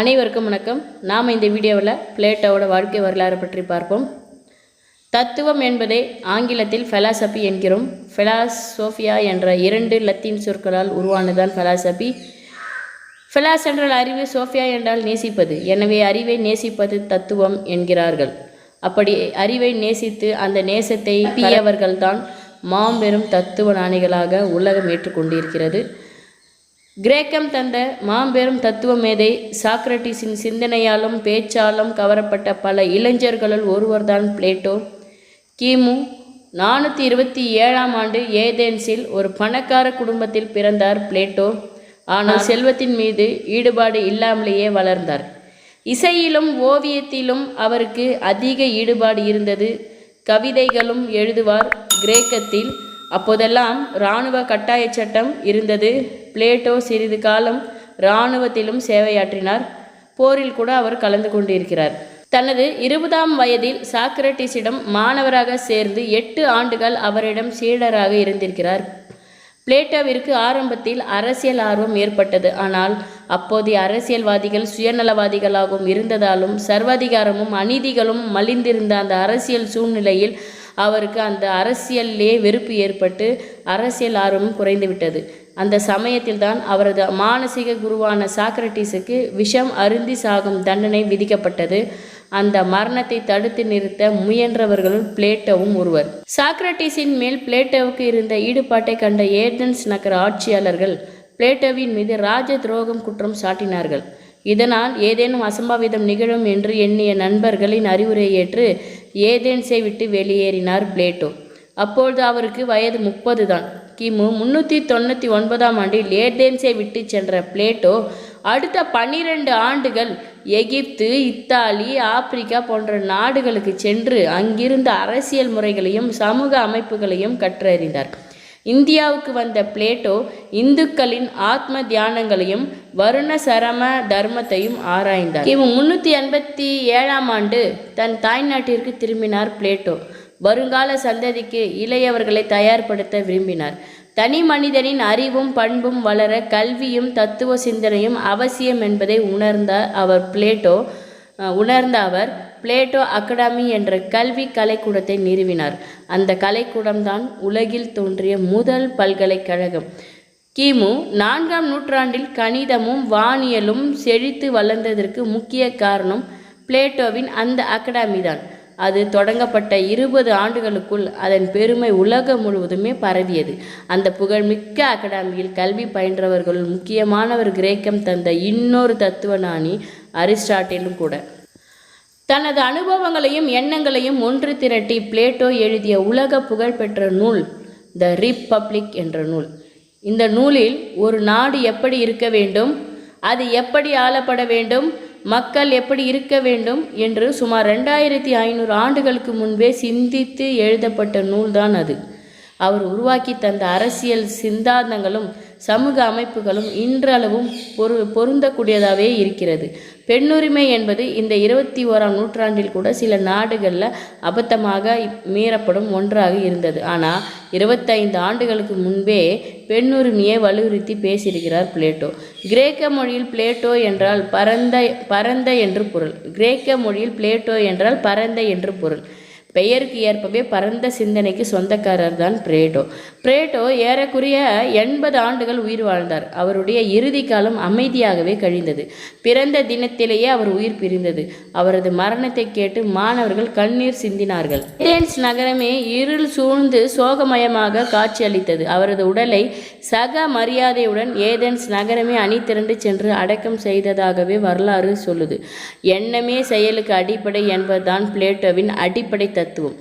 அனைவருக்கும் வணக்கம். நாம் இந்த வீடியோவில் பிளேட்டோவோட வாழ்க்கை வரலாறு பற்றி பார்ப்போம். தத்துவம் என்பதை ஆங்கிலத்தில் ஃபெலாசபி என்கிறோம். ஃபெலாசோஃபியா என்ற இரண்டு லத்தீன் சொற்களால் உருவானதுதான் ஃபெலாசபி ஃபெலாஸ் என்றால் அறிவு சோஃபியா என்றால் நேசிப்பது. எனவே அறிவை நேசிப்பது தத்துவம் என்கிறார்கள். அப்படி அறிவை நேசித்து அந்த நேசத்தை பியவர்கள்தான் மாபெரும் தத்துவ ஞானிகளாக உலகம் ஏற்றுக்கொண்டிருக்கிறது. கிரேக்கம் தந்த மாபெரும் தத்துவ மேதை சாக்ரட்டிஸின் சிந்தனையாலும் பேச்சாலும் கவரப்பட்ட பல இளைஞர்களுள் ஒருவர்தான் பிளேட்டோ. கிமு நானூற்றி இருபத்தி ஏழாம் ஆண்டு ஏதென்ஸில் ஒரு பணக்கார குடும்பத்தில் பிறந்தார் பிளேட்டோ. ஆனால் செல்வத்தின் மீது ஈடுபாடு இல்லாமலேயே வளர்ந்தார். இசையிலும் ஓவியத்திலும் அவருக்கு அதிக ஈடுபாடு இருந்தது. கவிதைகளும் எழுதுவார். கிரேக்கத்தில் அப்போதெல்லாம் இராணுவ கட்டாய சட்டம் இருந்தது. பிளேட்டோ சிறிது காலம் இராணுவத்திலும் சேவையாற்றினார். போரில் கூட அவர் கலந்து கொண்டிருக்கிறார். தனது இருபதாம் வயதில் சாக்ரட்டிஸிடம் மாணவராக சேர்ந்து எட்டு ஆண்டுகள் அவரிடம் சீடராக இருந்திருக்கிறார். பிளேட்டோவிற்கு ஆரம்பத்தில் அரசியல் ஆர்வம் ஏற்பட்டது. ஆனால் அப்போதைய அரசியல்வாதிகள் சுயநலவாதிகளாகவும் இருந்ததாலும் சர்வாதிகாரமும் அநீதிகளும் மலிந்திருந்த அந்த அரசியல் சூழ்நிலையில் அவருக்கு அந்த அரசியலிலே வெறுப்பு ஏற்பட்டு அரசியல் ஆர்வமும் குறைந்துவிட்டது. அந்த சமயத்தில் தான் அவரது மானசீக குருவான சாக்ரட்டிஸுக்கு விஷம் அருந்தி சாகும் தண்டனை விதிக்கப்பட்டது. அந்த மரணத்தை தடுத்து நிறுத்த முயன்றவர்களுள் பிளேட்டோவும் ஒருவர். சாக்ரட்டிஸின் மேல் பிளேட்டோவுக்கு இருந்த ஈடுபாட்டை கண்ட ஏதன்ஸ் நகர ஆட்சியாளர்கள் பிளேட்டோவின் மீது ராஜ துரோகம் குற்றம் சாட்டினார்கள். இதனால் ஏதேனும் அசம்பாவிதம் நிகழும் என்று எண்ணிய நண்பர்களின் அறிவுரை ஏற்று ஏதென்ஸை விட்டு வெளியேறினார் பிளேட்டோ. அப்பொழுது அவருக்கு வயது முப்பது தான். கிமு முன்னூற்றி தொண்ணூற்றி ஒன்பதாம் ஆண்டில் ஏதேன்ஸை விட்டு சென்ற பிளேட்டோ அடுத்த பன்னிரண்டு ஆண்டுகள் எகிப்து இத்தாலி ஆப்பிரிக்கா போன்ற நாடுகளுக்கு சென்று அங்கிருந்த அரசியல் முறைகளையும் சமூக அமைப்புகளையும் கற்றறிந்தார். இந்தியாவுக்கு வந்த பிளேட்டோ இந்துக்களின் ஆத்ம தியானங்களையும் வருண சரம தர்மத்தையும் ஆராய்ந்தார். கிமு முன்னூற்றி எண்பத்தி ஏழாம் ஆண்டு தன் தாய்நாட்டிற்கு திரும்பினார் பிளேட்டோ. வருங்கால சந்ததிக்கு இளையவர்களை தயார்படுத்த விரும்பினார். தனி மனிதனின் அறிவும் பண்பும் வளர கல்வியும் தத்துவ சிந்தனையும் அவசியம் என்பதை உணர்ந்த அவர் பிளேட்டோ உணர்ந்த அவர் பிளேட்டோ அகாடமி என்ற கல்வி கலைக்கூடத்தை நிறுவினார். அந்த கலைக்கூடம்தான் உலகில் தோன்றிய முதல் பல்கலைக்கழகம். கிமு நான்காம் நூற்றாண்டில் கணிதமும் வானியலும் செழித்து வளர்ந்ததற்கு முக்கிய காரணம் பிளேட்டோவின் அந்த அகாடமி தான் அது தொடங்கப்பட்ட இருபது ஆண்டுகளுக்குள் அதன் பெருமை உலகம் முழுவதுமே பரவியது. அந்த புகழ்மிக்க அகாடமியில் கல்வி பயின்றவர்களுள் முக்கியமானவர் கிரேக்கம் தந்த இன்னொரு தத்துவ நாணி அரிஸ்டாட்டிலும் கூட. தனது அனுபவங்களையும் எண்ணங்களையும் ஒன்று திரட்டி பிளேட்டோ எழுதிய உலக புகழ்பெற்ற நூல் த ரிப்பப்ளிக் என்ற நூல். இந்த நூலில் ஒரு நாடு எப்படி இருக்க வேண்டும் அது எப்படி ஆளப்பட வேண்டும் மக்கள் எப்படி இருக்க வேண்டும் என்று சுமார் ரெண்டாயிரத்தி ஐநூறு ஆண்டுகளுக்கு முன்பே சிந்தித்து எழுதப்பட்ட நூல்தான் அது. அவர் உருவாக்கி தந்த அரசியல் சிந்தாந்தங்களும் சமூக அமைப்புகளும் இன்றளவும் பொரு பொருந்தக்கூடியதாகவே இருக்கிறது. பெண்ணுரிமை என்பது இந்த இருபத்தி ஓராம் நூற்றாண்டில் கூட சில நாடுகளில் அபத்தமாக மீறப்படும் ஒன்றாக இருந்தது. ஆனால் இருபத்தைந்து ஆண்டுகளுக்கு முன்பே பெண்ணுரிமையை வலியுறுத்தி பேசியிருக்கிறார் பிளேட்டோ. கிரேக்க மொழியில் பிளேட்டோ என்றால் பரந்த பரந்த என்று பொருள். கிரேக்க மொழியில் பிளேட்டோ என்றால் பரந்த என்று பொருள். பெயருக்கு ஏற்பவே பரந்த சிந்தனைக்கு சொந்தக்காரர் தான் பிரேட்டோ. பிரேட்டோ ஏறக்குறைய எண்பது ஆண்டுகள் உயிர் வாழ்ந்தார். அவருடைய இறுதி காலம் அமைதியாகவே கழிந்தது. பிறந்த தினத்திலேயே அவர் உயிர் பிரிந்தது. அவரது மரணத்தை கேட்டு மாணவர்கள் கண்ணீர் சிந்தினார்கள். ஏதென்ஸ் நகரமே இருள் சூழ்ந்து சோகமயமாக காட்சியளித்தது அவரது உடலை சக மரியாதையுடன் ஏதென்ஸ் நகரமே அணி திரண்டு சென்று அடக்கம் செய்ததாகவே வரலாறு சொல்லுது. எண்ணமே செயலுக்கு அடிப்படை என்பதுதான் பிளேட்டோவின் அடிப்படை தத்துவம்.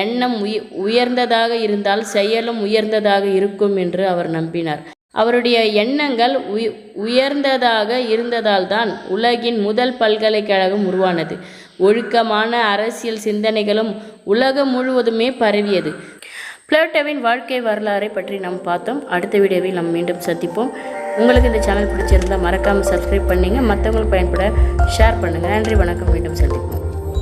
எண்ணம் உய உயர்ந்ததாக இருந்தால் செயலும் உயர்ந்ததாக இருக்கும் என்று அவர் நம்பினார். அவருடைய எண்ணங்கள் உய உயர்ந்ததாக இருந்ததால் தான் உலகின் முதல் பல்கலைக்கழகம் உருவானது. ஒழுக்கமான அரசியல் சிந்தனைகளும் உலகம் முழுவதுமே பரவியது. பிளேட்டோவின் வாழ்க்கை வரலாறை பற்றி நாம் பார்த்தோம். அடுத்த வீடியோவில் நாம் மீண்டும் சந்திப்போம். உங்களுக்கு இந்த சேனல் பிடிச்சிருந்தால் மறக்காமல் சப்ஸ்கிரைப் பண்ணிங்க. மற்றவங்களுக்கு பயன்பட ஷேர் பண்ணுங்கள் நன்றி வணக்கம். மீண்டும் சந்திப்போம்.